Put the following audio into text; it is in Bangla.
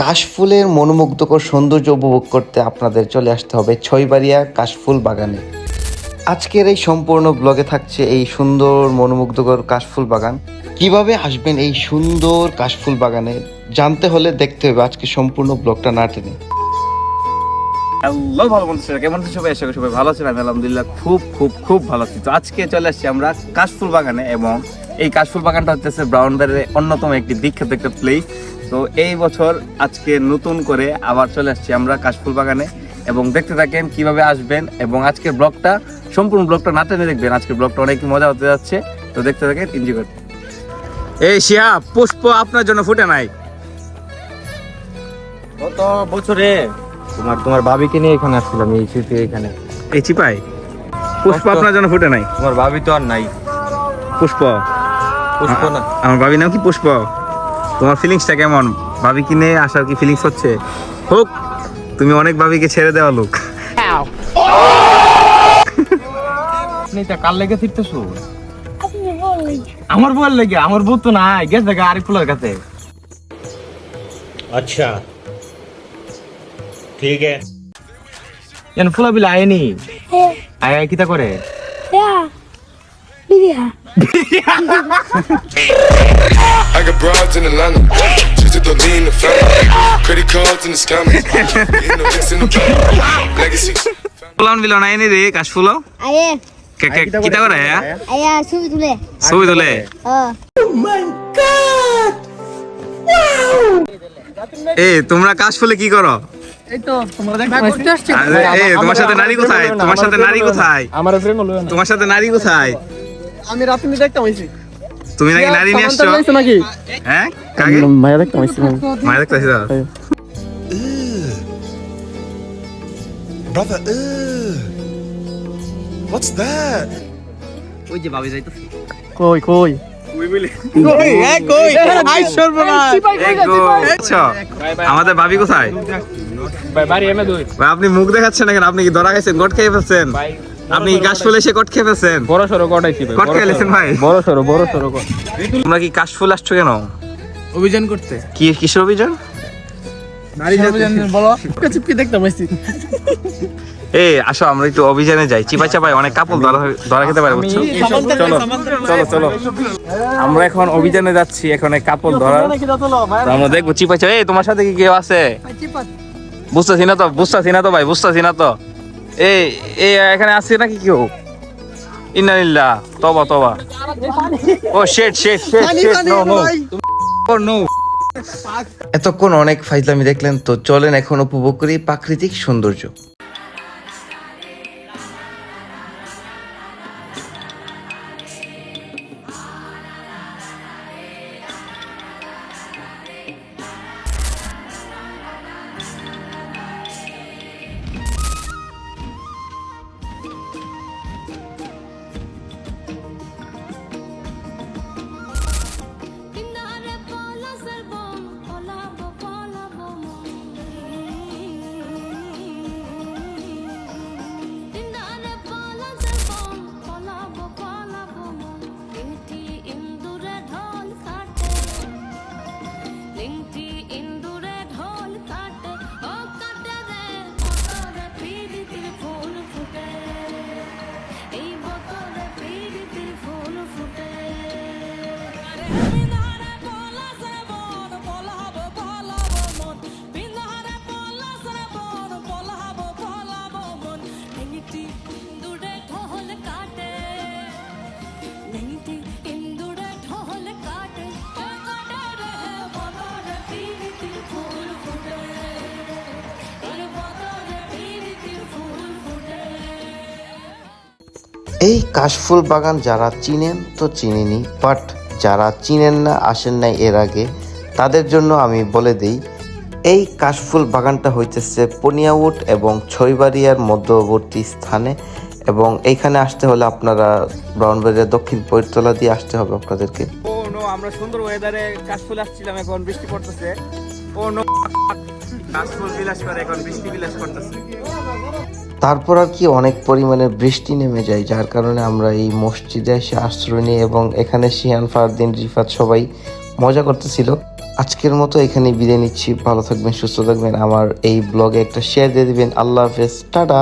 কাশফুলের মনোমুগ্ধকর সৌন্দর্য উপভোগ করতে আপনাদের চলে আসতে হবে ছয়বাড়িয়া কাশফুল বাগানে। আজকের এই সম্পূর্ণ ব্লগে থাকছে এই সুন্দর মনোমুগ্ধকর কাশফুল বাগান। কীভাবে আসবেন এই সুন্দর কাশফুল বাগানে, জানতে হলে দেখতে হবে আজকে সম্পূর্ণ ব্লগটা না টেনে। হ্যালো, ভালো বন্ধু কেমন সবাই? আশা করি সবাই ভালো আছেন, আমি আলহামদুলিল্লাহ খুব খুব খুব ভালো আছি। তো আজকে চলে আসছি আমরা কাশফুল বাগানে এবং এই কাশফুল বাগানটা হচ্ছে ব্রাউন বাজারের অন্যতম একটি বিখ্যাত একটা প্লেস তো এই বছর আজকে নতুন করে আবার চলে আসছি আমরা কাশফুল বাগানে এবং দেখতে থাকেন কীভাবে আসবেন এবং আজকের ব্লগটা সম্পূর্ণ ব্লগটা না টেনে দেখবেন। আজকের ব্লগটা অনেক মজা হতে যাচ্ছে। তো দেখতে থাকেন এনজয় করতে। এই শিহাব পুষ্প আপনার জন্য ফুটে নাই। গত বছরে তোমার তোমার ভাবিকে নিয়ে এখানে আসছিলাম এই শীতে এখানে। এই চিপাই পুষ্প আপনার জন্য ফুটে নাই। তোমার ভাবি তো আর নাই। পুষ্প। পুষ্প না। আমার ভাবি নাম কি পুষ্প? তোমার ফিলিংসটা কেমন? ভাবি কিনে আসার কি ফিলিংস হচ্ছে? হোক তুমি অনেক ভাবিকে ছেড়ে দেওয়া লোক। হ্যাঁ। নেতা লেগে ফিরতেছো? আমার বল লেগে আমার বউ তো নাই। গেছে দেখা আরিফ ফুলের কাছে। আচ্ছা। ঠিক আছে। এন ফুলা বিল আয়নি? হ্যাঁ। আয় কিতা করে? হ্যাঁ। বিরিয়া। Broads in Atlanta. Just to lean the family. Credit cards in the scammers. Hitting the licks in the bank. Legacy. ফুলান বিল নাই নি রে কাশ ফুলো Aye. কিতা করে হ্যাঁ Aye, subi tule. ছবি তোলে Oh. এ তোমরা কাশ ফুলে কি করো আরে, এ তোমার সাথে নারী কোথায় তোমার সাথে নারী কোথায় আমার তোমার সাথে নারী কোথায় আমি রাতে দেখতে পাইছি তুমি নাকি নারী নিয়ে আসছো? নাকি? হ্যাঁ? কাকে? মায়া দেখতে পাইছি মায়ের দেখতে আসছো? Brother, ugh. What's that? কই কই এই গো, আচ্ছা, আমাদের ভাবি কোথায়? আপনি মুখ দেখাচ্ছেন আপনি কি ধরা খাইছেন? গট খেয়ে ফেলছেন? আপনি কি কাশ এসে খেয়ে ফেলছেন বড় সড়ো কটাইছি ভাই কট খেয়ে ফেলেছেন ভাই? বড় সড়ো বড় কট। তোমরা কি কাশ ফুল আসছো কেন? অভিযান করতে। কি কিসের অভিযান? নারী অভিযান বলো। চিপকে দেখতে পাইছি। এ আসো আমরা একটু অভিযানে যাই। চাপাই অনেক কাপড় ধরা ধরা খেতে পারে বুঝছ? চলো চলো চলো। আমরা এখন অভিযানে যাচ্ছি এখন কাপড় ধরা আমরা দেখব চাপাই এই তোমার সাথে কি কেউ আছে? বুঝতেছি না তো বুঝতেছি না তো ভাই বুঝতেছি না তো। এই এই এখানে আসছে নাকি কেউ? ইন্নালিল্লা তবা তবা ও শেট শেট শেট শেট নো নো ও নো এতক্ষণ অনেক ফাইজলামি দেখলেন তো চলেন এখন উপভোগ করি প্রাকৃতিক সৌন্দর্য। এই কাশফুল বাগান যারা চিনেন তো চিনেনি বাট যারা চিনেন না, আসেন নাই এর আগে, তাদের জন্য আমি বলে দিই, এই কাশফুল বাগানটা হইতেছে পনিয়াউট এবং ছয়বাড়িয়ার মধ্যবর্তী স্থানে এবং এইখানে আসতে হলে আপনারা ব্রাউনবাড়িয়া দক্ষিণ পৈরতলা দিয়ে আসতে হবে আপনাদেরকে। ও নো আমরা সুন্দর ওয়েদারে কাশফুল আসছিলাম এখন বৃষ্টি পড়তেছে। ও নো কাশফুল বিলাস করে এখন বৃষ্টি বিলাস করতেছে। তারপর আর কি অনেক পরিমাণে বৃষ্টি নেমে যায় যার কারণে আমরা এই মসজিদে এসে আশ্রয় নিই এবং এখানে শিয়ান ফারদিন রিফাত সবাই মজা করতেছিল। আজকের মতো এখানে বিদায় নিচ্ছি ভালো থাকবেন সুস্থ থাকবেন। আমার এই ব্লগে একটা শেয়ার দিয়ে দিবেন। আল্লাহ হাফেজ টাটা।